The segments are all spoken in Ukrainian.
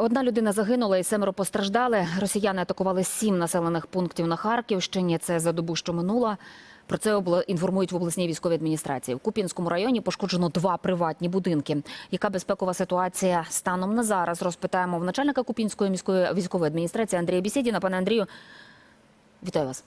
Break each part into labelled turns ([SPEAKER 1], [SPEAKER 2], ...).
[SPEAKER 1] Одна людина загинула і семеро постраждали. Росіяни атакували сім населених пунктів на Харківщині. Це за добу, що минула. Про це інформують в обласній військовій адміністрації. В Куп'янському районі пошкоджено два приватні будинки. Яка безпекова ситуація станом на зараз? Розпитаємо в начальника Куп'янської міської військової адміністрації Андрія Бісєдіна. Пане Андрію, вітаю вас.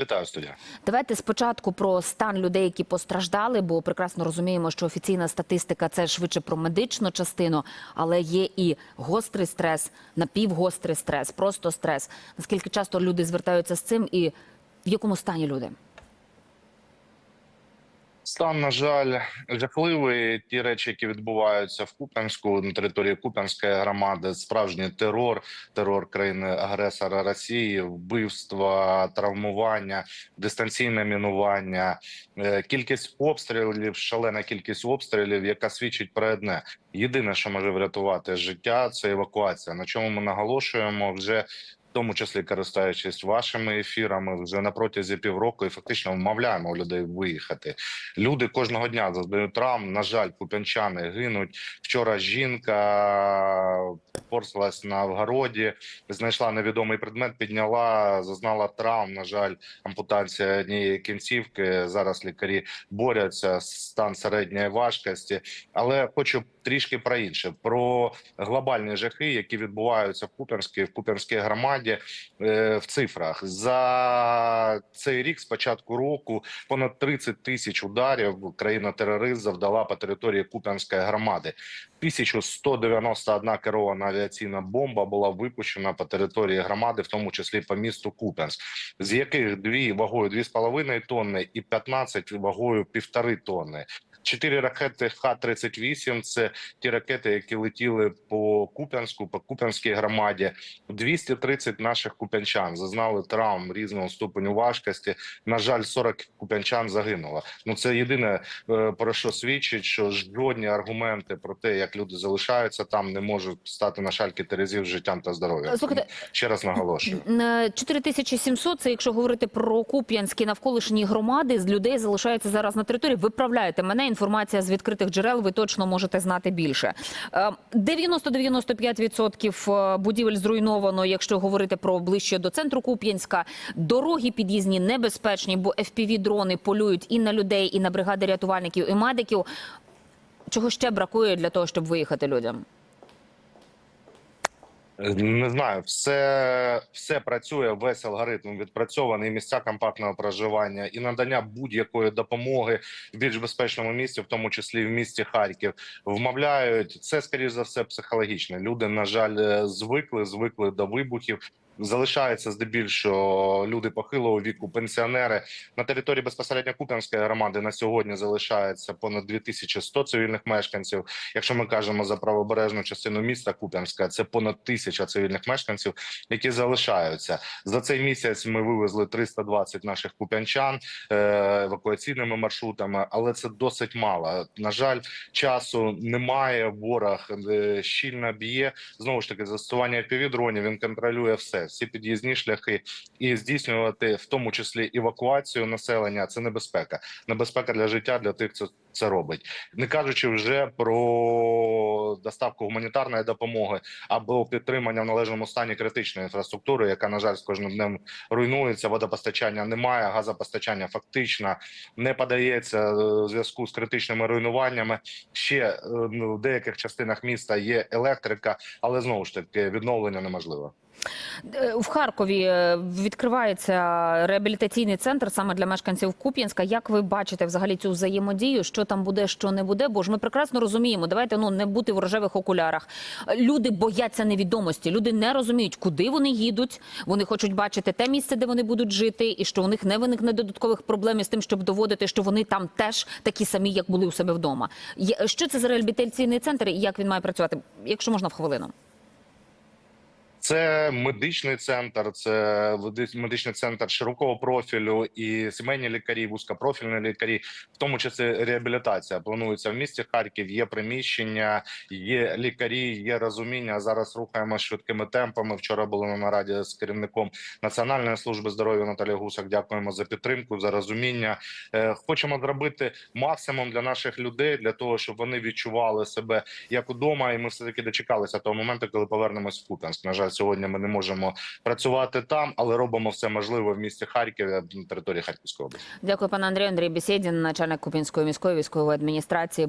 [SPEAKER 2] Вітаю студія.
[SPEAKER 1] Давайте спочатку про стан людей, які постраждали, бо прекрасно розуміємо, що офіційна статистика це швидше про медичну частину, але є і гострий стрес, напівгострий стрес, просто стрес. Наскільки часто люди звертаються з цим, і в якому стані люди?
[SPEAKER 2] Стан, на жаль, жахливий. Ті речі, які відбуваються в Куп'янську на території Куп'янської громади, справжній терор, терор країни агресора Росії, вбивства, травмування, дистанційне мінування, е, кількість обстрілів, шалена кількість обстрілів, яка свідчить про одне. Єдине, що може врятувати життя, це евакуація. На чому ми наголошуємо вже. Тому числі користуючись вашими ефірами, вже на протязі півроку і фактично вмовляємо людей виїхати. Люди кожного дня зазнають травм. На жаль, куп'янчани гинуть. Вчора жінка порсилась на вгороді, знайшла невідомий предмет, підняла, зазнала травм. На жаль, ампутація однієї кінцівки. Зараз лікарі борються стан середньої важкості. Але хочу трішки про інше: про глобальні жахи, які відбуваються в Куп'янській, в Куп'янській громаді е, в цифрах за цей рік, з початку року, понад 30 тисяч ударів країна-терорист завдала по території Куп'янської громади. 1191 керована авіаційна бомба була випущена по території громади, в тому числі по місту Куп'янськ, з яких дві вагою 2,5 тонни і 15 вагою півтори тонни. Чотири ракети Х-38 – це ті ракети, які летіли по Куп'янську, по Куп'янській громаді. 230 наших куп'янчан зазнали травм різного ступеню важкості. На жаль, 40 куп'янчан загинуло. Ну це єдине е, про що свідчить, що жодні аргументи про те, як люди залишаються там, не можуть стати на шальки терезів життям та здоров'ям.
[SPEAKER 1] Слухайте,
[SPEAKER 2] ще раз наголошую.
[SPEAKER 1] Е, 4700 – це якщо говорити про Куп'янські навколишні громади, з людей залишаються зараз на території. Виправляєте мене, інформація з відкритих джерел, ви точно можете знати більше. Е, 90-95% будівель зруйновано, якщо говорити про ближче до центру Куп'янська. Дороги під'їзні небезпечні, бо FPV-дрони полюють і на людей, і на бригади рятувальників, і медиків. Чого ще бракує для того, щоб виїхати людям?
[SPEAKER 2] Не знаю, все, все працює, весь алгоритм відпрацьований, місця компактного проживання і надання будь-якої допомоги в більш безпечному місці, в тому числі в місті Харків, вмовляють це скоріш за все психологічне. Люди, на жаль, е, звикли, звикли до вибухів. Залишаються здебільшого люди похилого віку, пенсіонери на території безпосередньо Куп'янської громади на сьогодні залишається понад 2100 цивільних мешканців. Якщо ми кажемо за правобережну частину міста Куп'янська, це понад тисяча цивільних мешканців, які залишаються за цей місяць. Ми вивезли 320 наших куп'янчан е, евакуаційними маршрутами, але це досить мало. На жаль, часу немає. Ворог е, щільно б'є. Знову ж таки, застосування півдронів він контролює все, всі під'їзні шляхи, і здійснювати в тому числі евакуацію населення. Це небезпека, небезпека для життя для тих, хто це робить, не кажучи вже про доставку гуманітарної допомоги або підтримання в належному стані критичної інфраструктури, яка на жаль з кожним днем руйнується. Водопостачання немає, газопостачання фактично не подається е, в зв'язку з критичними руйнуваннями. Ще е, ну, в деяких частинах міста є електрика, але знову ж таки відновлення неможливо.
[SPEAKER 1] Е, В Харкові е, відкривається реабілітаційний центр саме для мешканців Куп'янська. Як ви бачите взагалі цю взаємодію? Що там буде, що не буде? Бо ж ми прекрасно розуміємо. Давайте ну не бути в рожевих окулярах. Люди бояться невідомості. Люди не розуміють, куди вони їдуть. Вони хочуть бачити те місце, де вони будуть жити, і що у них не виникне додаткових проблем із тим, щоб доводити, що вони там теж такі самі, як були у себе вдома. Що це за реабілітаційний центр і як він має працювати? Якщо можна в хвилину.
[SPEAKER 2] Це медичний центр, це медичний центр широкого профілю і сімейні лікарі, вузькопрофільні лікарі, в тому числі реабілітація. Планується в місті Харків. Є приміщення, є лікарі, є розуміння. Зараз рухаємо швидкими темпами. Вчора були на нараді з керівником Національної служби здоров'я Наталії Гусак. Дякуємо за підтримку, за розуміння. Е, Хочемо зробити максимум для наших людей для того, щоб вони відчували себе як удома, і ми все таки дочекалися того моменту, коли повернемось в Куп'янськ. На жаль, сьогодні ми не можемо працювати там, але робимо все можливе в місті Харків на території Харківської області.
[SPEAKER 1] Дякую, пане Андрію. Андрій Бесідін, начальник Купінської міської військової адміністрації.